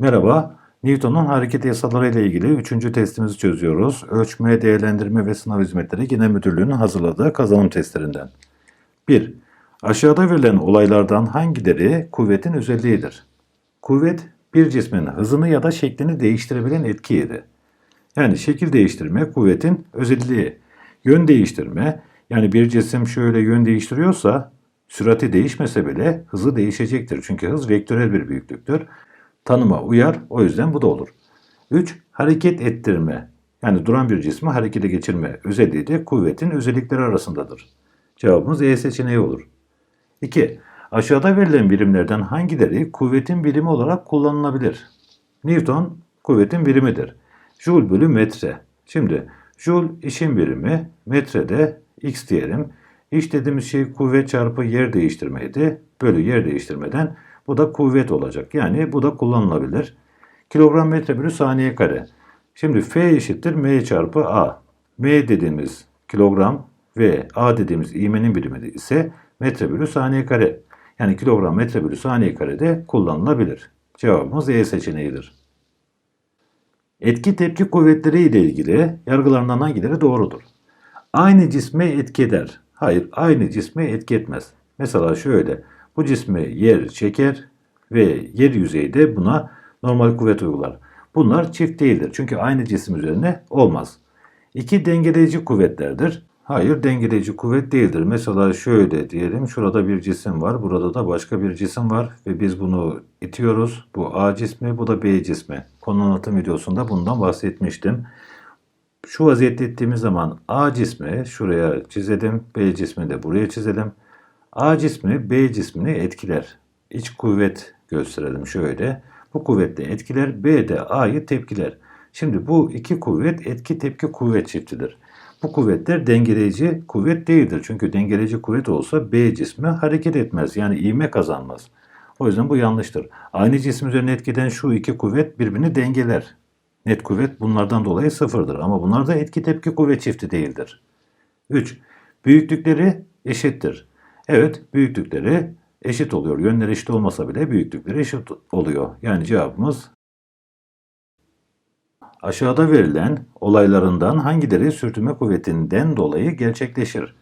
Merhaba, Newton'un hareket yasaları ile ilgili 3. testimizi çözüyoruz. Ölçme, Değerlendirme ve Sınav Hizmetleri Genel Müdürlüğü'nün hazırladığı kazanım testlerinden. 1. Aşağıda verilen olaylardan hangileri kuvvetin özelliğidir? Kuvvet, bir cismin hızını ya da şeklini değiştirebilen etkiydi. Yani şekil değiştirme kuvvetin özelliği. Yön değiştirme, yani bir cisim şöyle yön değiştiriyorsa sürati değişmese bile hızı değişecektir. Çünkü hız vektörel bir büyüklüktür. Tanıma uyar, o yüzden bu da olur. 3. Hareket ettirme, yani duran bir cismi harekete geçirme özelliği de kuvvetin özellikleri arasındadır. Cevabımız E seçeneği olur. 2. Aşağıda verilen birimlerden hangileri kuvvetin birimi olarak kullanılabilir? Newton kuvvetin birimidir. Joule bölü metre. Şimdi Joule işin birimi, metre de x diyelim. İş dediğimiz şey kuvvet çarpı yer değiştirmeydi. Bölü yer değiştirmeden bu da kuvvet olacak. Yani bu da kullanılabilir. Kilogram metre bölü saniye kare. Şimdi F eşittir M çarpı A. M dediğimiz kilogram ve A dediğimiz ivmenin birimi ise metre bölü saniye kare. Yani kilogram metre bölü saniye karede kullanılabilir. Cevabımız E seçeneğidir. Etki tepki kuvvetleri ile ilgili yargılarından hangileri doğrudur? Aynı cisme etki eder. Hayır, aynı cisme etki etmez. Mesela şöyle, bu cisme yer çeker ve yer yüzeyde buna normal kuvvet uygular. Bunlar çift değildir çünkü aynı cisim üzerine olmaz. İki dengeleyici kuvvetlerdir. Hayır dengeleyici kuvvet değildir. Mesela şöyle diyelim şurada bir cisim var burada da başka bir cisim var ve biz bunu itiyoruz. Bu A cismi bu da B cismi. Konu anlatım videosunda bundan bahsetmiştim. Şu vaziyette ettiğimiz zaman A cismi şuraya çizelim B cismi de buraya çizelim. A cismi B cismini etkiler. İç kuvvet gösterelim şöyle. Bu kuvvetle etkiler B de A'yı tepkiler. Şimdi bu iki kuvvet etki tepki kuvvet çiftidir. Bu kuvvetler dengeleyici kuvvet değildir. Çünkü dengeleyici kuvvet olsa B cismi hareket etmez. Yani ivme kazanmaz. O yüzden bu yanlıştır. Aynı cisim üzerine etkiden şu iki kuvvet birbirini dengeler. Net kuvvet bunlardan dolayı sıfırdır. Ama bunlar da etki tepki kuvvet çifti değildir. 3. Büyüklükleri eşittir. Evet, büyüklükleri eşit oluyor. Yönleri eşit olmasa bile büyüklükleri eşit oluyor. Yani cevabımız Aşağıda verilen olaylarından hangileri sürtünme kuvvetinden dolayı gerçekleşir?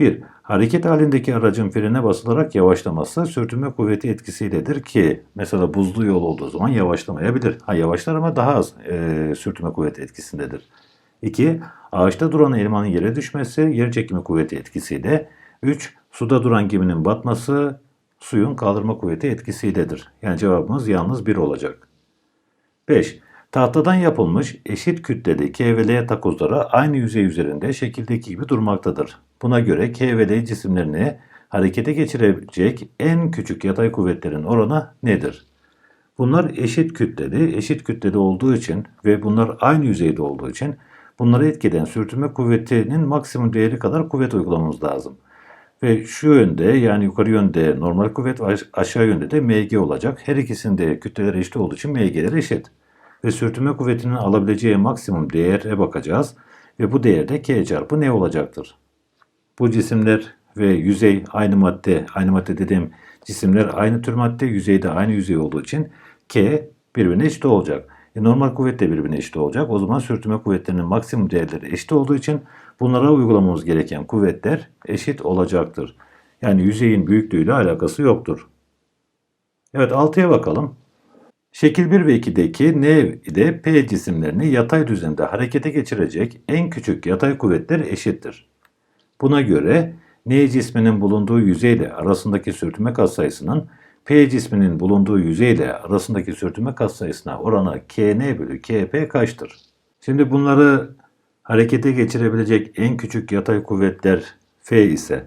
1. Hareket halindeki aracın frene basılarak yavaşlaması sürtünme kuvveti etkisiyledir ki mesela buzlu yol olduğu zaman yavaşlamayabilir. Ha yavaşlar ama daha az e, sürtünme kuvveti etkisindedir. 2. Ağaçta duran elmanın yere düşmesi yer çekimi kuvveti etkisiyle. 3. Suda duran geminin batması suyun kaldırma kuvveti etkisiyledir. Yani cevabımız yalnız 1 olacak. 5. Tahtadan yapılmış eşit kütleli K ve L takozları aynı yüzey üzerinde şekildeki gibi durmaktadır. Buna göre K cisimlerini harekete geçirecek en küçük yatay kuvvetlerin oranı nedir? Bunlar eşit kütleli, eşit kütleli olduğu için ve bunlar aynı yüzeyde olduğu için bunları etkileyen sürtünme kuvvetinin maksimum değeri kadar kuvvet uygulamamız lazım. Ve şu yönde yani yukarı yönde normal kuvvet ve aşağı yönde de mg olacak. Her ikisinde kütleleri eşit olduğu için mg'ler eşit ve sürtünme kuvvetinin alabileceği maksimum değere bakacağız ve bu değerde k çarpı ne olacaktır? Bu cisimler ve yüzey aynı madde, aynı madde dediğim cisimler aynı tür madde, yüzeyde aynı yüzey olduğu için k birbirine eşit olacak. E normal kuvvet de birbirine eşit olacak. O zaman sürtünme kuvvetlerinin maksimum değerleri eşit olduğu için bunlara uygulamamız gereken kuvvetler eşit olacaktır. Yani yüzeyin büyüklüğüyle alakası yoktur. Evet 6'ya bakalım. Şekil 1 ve 2'deki N ile P cisimlerini yatay düzende harekete geçirecek en küçük yatay kuvvetler eşittir. Buna göre N cisminin bulunduğu yüzeyle arasındaki sürtünme katsayısının P cisminin bulunduğu yüzeyle arasındaki sürtünme katsayısına oranı Kn bölü Kp kaçtır? Şimdi bunları harekete geçirebilecek en küçük yatay kuvvetler F ise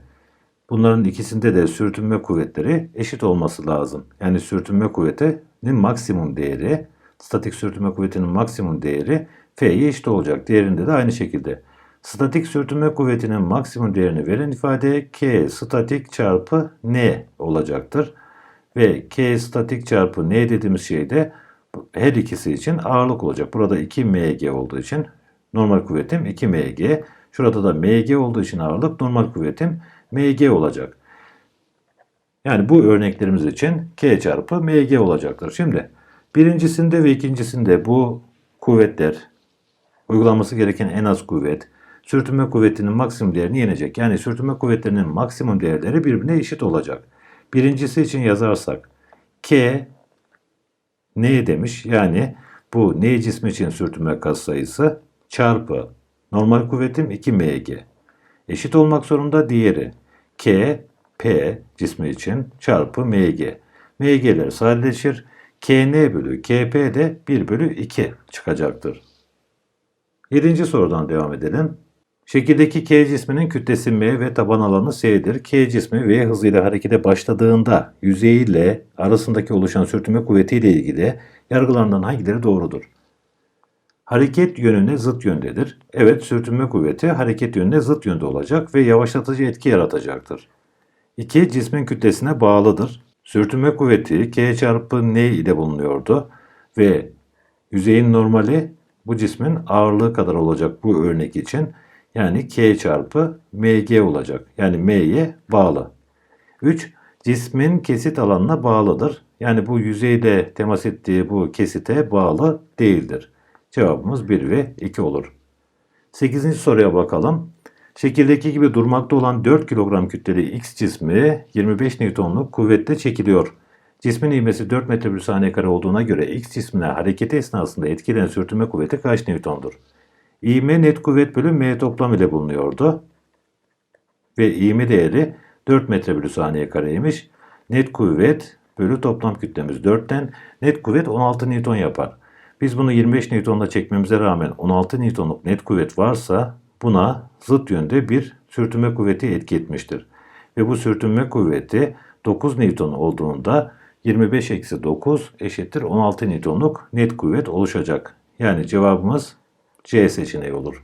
bunların ikisinde de sürtünme kuvvetleri eşit olması lazım. Yani sürtünme kuvveti maksimum değeri, statik sürtünme kuvvetinin maksimum değeri F'ye eşit olacak. Diğerinde de aynı şekilde. Statik sürtünme kuvvetinin maksimum değerini veren ifade K statik çarpı N olacaktır. Ve K statik çarpı N dediğimiz şey de her ikisi için ağırlık olacak. Burada 2 mg olduğu için normal kuvvetim 2 mg. Şurada da mg olduğu için ağırlık normal kuvvetim mg olacak. Yani bu örneklerimiz için K çarpı Mg olacaktır. Şimdi Birincisinde ve ikincisinde bu kuvvetler uygulanması gereken en az kuvvet sürtünme kuvvetinin maksimum değerini yenecek. Yani sürtünme kuvvetlerinin maksimum değerleri birbirine eşit olacak. Birincisi için yazarsak K ne demiş? Yani bu N cismi için sürtünme katsayısı çarpı normal kuvvetim 2 mg. Eşit olmak zorunda diğeri. K, P cismi için çarpı mg. mg'ler sadeleşir. kn bölü kp de 1 bölü 2 çıkacaktır. Yedinci sorudan devam edelim. Şekildeki K cisminin kütlesi M ve taban alanı S'dir. K cismi V hızıyla harekete başladığında yüzeyi ile arasındaki oluşan sürtünme kuvveti ile ilgili yargılarından hangileri doğrudur? Hareket yönüne zıt yöndedir. Evet, sürtünme kuvveti hareket yönüne zıt yönde olacak ve yavaşlatıcı etki yaratacaktır. 2. Cismin kütlesine bağlıdır. Sürtünme kuvveti K çarpı N ile bulunuyordu ve yüzeyin normali bu cismin ağırlığı kadar olacak bu örnek için. Yani K çarpı MG olacak. Yani M'ye bağlı. 3. Cismin kesit alanına bağlıdır. Yani bu yüzeyde temas ettiği bu kesite bağlı değildir. Cevabımız 1 ve 2 olur. 8. soruya bakalım. Şekildeki gibi durmakta olan 4 kilogram kütleli X cismi 25 Newton'luk kuvvetle çekiliyor. Cismin ivmesi 4 metre bölü saniye kare olduğuna göre X cismine hareketi esnasında etkilen sürtünme kuvveti kaç Newton'dur? İğme net kuvvet bölü M toplam ile bulunuyordu. Ve ivme değeri 4 metre bölü saniye kareymiş. Net kuvvet bölü toplam kütlemiz 4'ten net kuvvet 16 Newton yapar. Biz bunu 25 Newton'la çekmemize rağmen 16 Newton'luk net kuvvet varsa buna zıt yönde bir sürtünme kuvveti etki etmiştir. Ve bu sürtünme kuvveti 9 Newton olduğunda 25 eksi 9 eşittir 16 Newton'luk net kuvvet oluşacak. Yani cevabımız C seçeneği olur.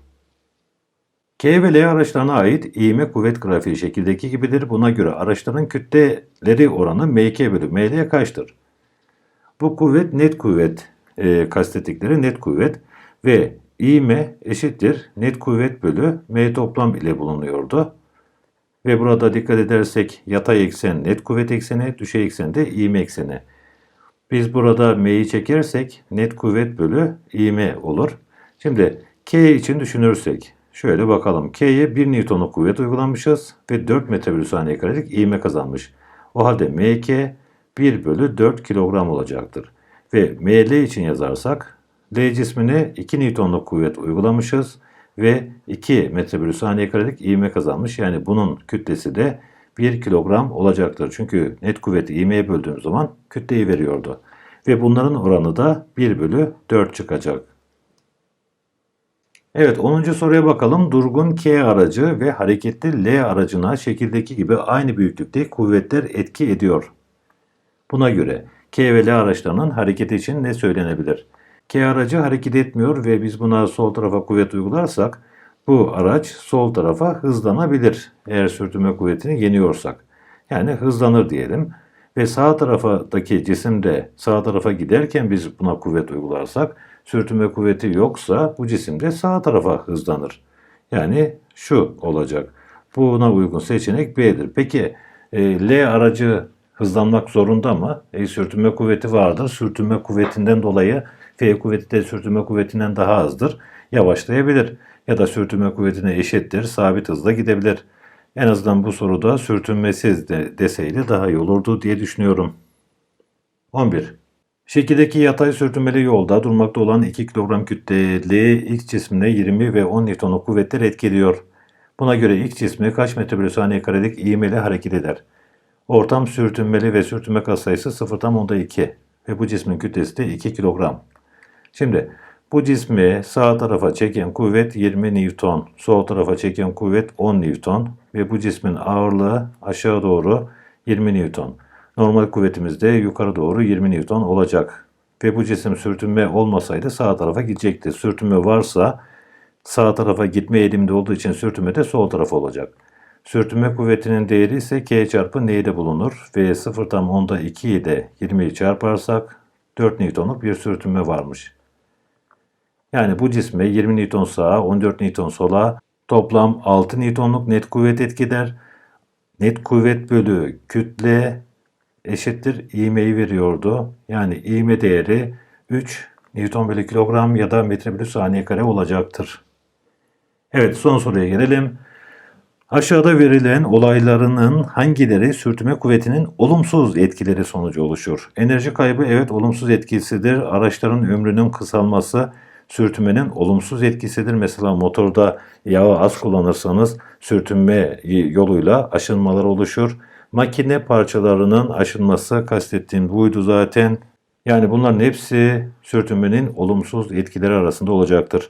K ve L araçlarına ait iğme kuvvet grafiği şekildeki gibidir. Buna göre araçların kütleleri oranı MK bölü ML kaçtır? Bu kuvvet net kuvvet e, kastettikleri net kuvvet ve iğme eşittir net kuvvet bölü M toplam ile bulunuyordu. Ve burada dikkat edersek yatay eksen net kuvvet ekseni, düşey eksen de iğme ekseni. Biz burada M'yi çekersek net kuvvet bölü iğme olur. Şimdi K için düşünürsek şöyle bakalım. K'ye 1 Newton'luk kuvvet uygulamışız ve 4 metre bölü saniye karelik iğme kazanmış. O halde MK 1 bölü 4 kilogram olacaktır. Ve ML için yazarsak L cismine 2 Newton'luk kuvvet uygulamışız ve 2 metre bölü saniye karelik ivme kazanmış. Yani bunun kütlesi de 1 kilogram olacaktır. Çünkü net kuvveti ivmeye böldüğüm zaman kütleyi veriyordu. Ve bunların oranı da 1 bölü 4 çıkacak. Evet 10. soruya bakalım. Durgun K aracı ve hareketli L aracına şekildeki gibi aynı büyüklükte kuvvetler etki ediyor. Buna göre K ve L araçlarının hareketi için ne söylenebilir? K aracı hareket etmiyor ve biz buna sol tarafa kuvvet uygularsak bu araç sol tarafa hızlanabilir eğer sürtünme kuvvetini yeniyorsak. Yani hızlanır diyelim ve sağ taraftaki cisim de sağ tarafa giderken biz buna kuvvet uygularsak sürtünme kuvveti yoksa bu cisim de sağ tarafa hızlanır. Yani şu olacak. Buna uygun seçenek B'dir. Peki e, L aracı hızlanmak zorunda mı? E, sürtünme kuvveti vardır. Sürtünme kuvvetinden dolayı F kuvveti de sürtünme kuvvetinden daha azdır. Yavaşlayabilir ya da sürtünme kuvvetine eşittir. Sabit hızla gidebilir. En azından bu soruda sürtünmesiz de deseydi daha iyi olurdu diye düşünüyorum. 11. Şekildeki yatay sürtünmeli yolda durmakta olan 2 kilogram kütleli X cismine 20 ve 10 Newton'luk kuvvetler etkiliyor. Buna göre X cismi kaç metre bölü saniye karelik ivmeli hareket eder? Ortam sürtünmeli ve sürtünme katsayısı 0,10'da 2 ve bu cismin kütlesi de 2 kilogram. Şimdi bu cismi sağ tarafa çeken kuvvet 20 Newton, sol tarafa çeken kuvvet 10 Newton ve bu cismin ağırlığı aşağı doğru 20 Newton. Normal kuvvetimiz de yukarı doğru 20 Newton olacak. Ve bu cisim sürtünme olmasaydı sağ tarafa gidecekti. Sürtünme varsa sağ tarafa gitme eğiliminde olduğu için sürtünme de sol tarafa olacak. Sürtünme kuvvetinin değeri ise k çarpı n'de bulunur ve 0 tam 10'da 2 ile 20'yi çarparsak 4 Newton'luk bir sürtünme varmış. Yani bu cisme 20 Newton sağa, 14 Newton sola toplam 6 Newton'luk net kuvvet etkiler. Net kuvvet bölü kütle eşittir ivmeyi veriyordu. Yani ivme değeri 3 Newton bölü kilogram ya da metre bölü saniye kare olacaktır. Evet son soruya gelelim. Aşağıda verilen olaylarının hangileri sürtünme kuvvetinin olumsuz etkileri sonucu oluşur? Enerji kaybı evet olumsuz etkisidir. Araçların ömrünün kısalması sürtünmenin olumsuz etkisidir. Mesela motorda yağı az kullanırsanız sürtünme yoluyla aşınmalar oluşur. Makine parçalarının aşınması kastettiğim buydu zaten. Yani bunların hepsi sürtünmenin olumsuz etkileri arasında olacaktır.